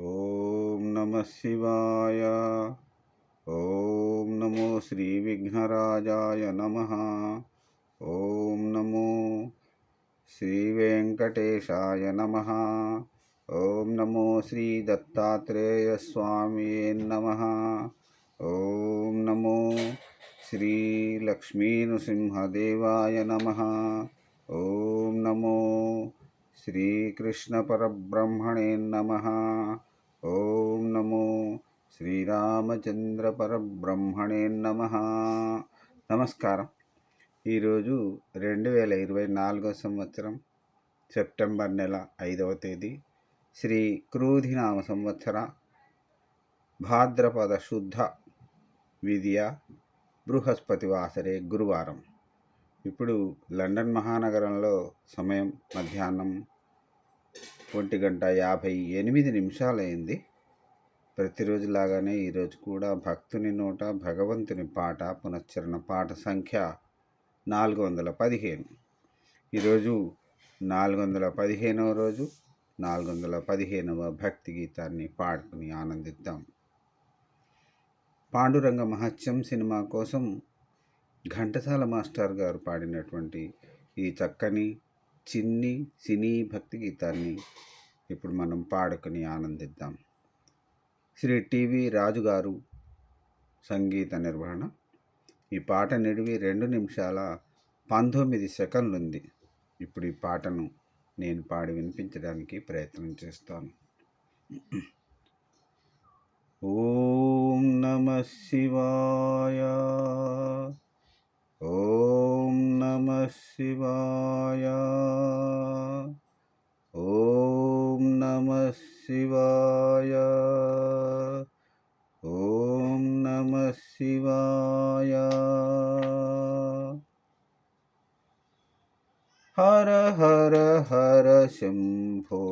ओम नमः शिवाय। ओम नमो श्रीविघ्नराजाय नमः। ओम नमो श्री वेंकटेशाय नमः। ओम नमो श्रीदत्तात्रेयस्वाम्ये नमः। ओम नमो श्रीलक्ष्मीनृसिंहदेवाय नमः। ओम नमो श्रीकृष्णपरब्रह्मणे नमः। నమో శ్రీరామచంద్ర పరబ్రహ్మణే నమ నమస్కారం ఈరోజు రెండు వేల ఇరవై నాలుగో సంవత్సరం సెప్టెంబర్ నెల ఐదవ తేదీ శ్రీ క్రూధినామ సంవత్సర భాద్రపద శుద్ధ విద్య బృహస్పతి వాసరే గురువారం. ఇప్పుడు లండన్ మహానగరంలో సమయం మధ్యాహ్నం ఒంటి గంట యాభై ఎనిమిది నిమిషాలైంది. ప్రతిరోజులాగానే ఈరోజు కూడా భక్తుని నోట భగవంతుని పాట పునశ్చరణ పాట సంఖ్య నాలుగు వందల పదిహేను. ఈరోజు నాలుగు వందల పదిహేనవ రోజు నాలుగు వందల పదిహేనవ భక్తి గీతాన్ని పాడుకుని ఆనందిద్దాం. పాండురంగ మహత్యం సినిమా కోసం ఘంటసాల మాస్టర్ గారు పాడినటువంటి ఈ చక్కని చిన్ని సినీ భక్తి గీతాన్ని ఇప్పుడు మనం పాడుకుని ఆనందిద్దాం. శ్రీ టీవీ రాజుగారు సంగీత నిర్వహణ. ఈ పాట నిడివి రెండు నిమిషాల పంతొమ్మిది సెకండ్లు ఉంది ఇప్పుడు ఈ పాటను నేను పాడి వినిపించడానికి ప్రయత్నం చేస్తాను. ఓం నమ శివాయ. ఓం నమ శివాయ. ఓం నమ శివాయ. शिवाय हर हर हर शम्भो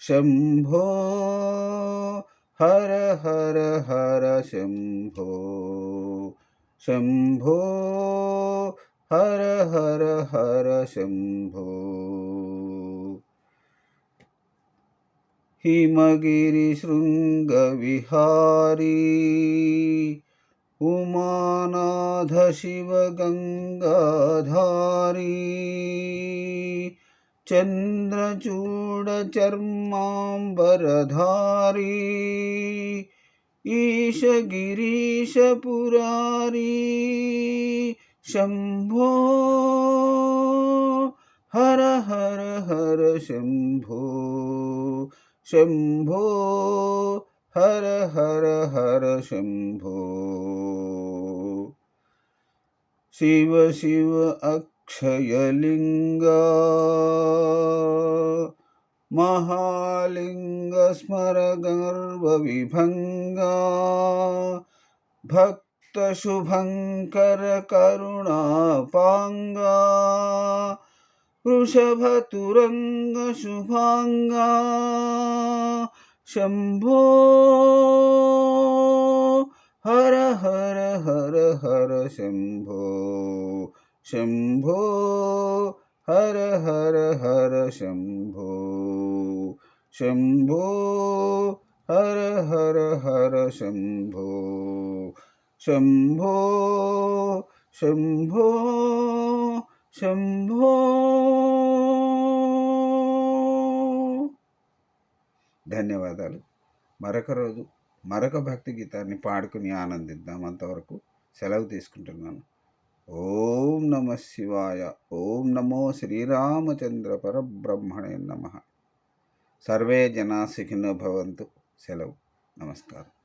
शम्भो हर हर हर शम्भो शम्भो हर हर हर शम्भो हिमगिरिशृङ्गविहारी। उमानाथ शिवगङ्गाधारी चन्द्रचूडचर्माम्बरधारी। ईशगिरीशपुरारी। शम्भो हर हर हर शम्भो। शंभो हर हर हर शंभो। शिव शिव अक्षयलिङ्ग महालिङ्गस्मरगर्वविभङ्ग भक्तशुभङ्करकरुणापाङ्गा वृषभतुरङ्गशुभाङ्गा शम्भो हर हर हर हर शम्भो शम्भो हर हर हर शम्भो शम्भो हर हर हर शम्भो शम्भो शम्भो శంభో. ధన్యవాదాలు. మరొక రోజు మరొక భక్తి గీతాన్ని పాడుకుని ఆనందిద్దాం అంతవరకు సెలవు తీసుకుంటున్నాను. ఓం నమ శివాయ ఓం నమో శ్రీరామచంద్ర పరబ్రహ్మణే నమ. సర్వే జనా సుఖినో భవంతు. సెలవు. నమస్కారం.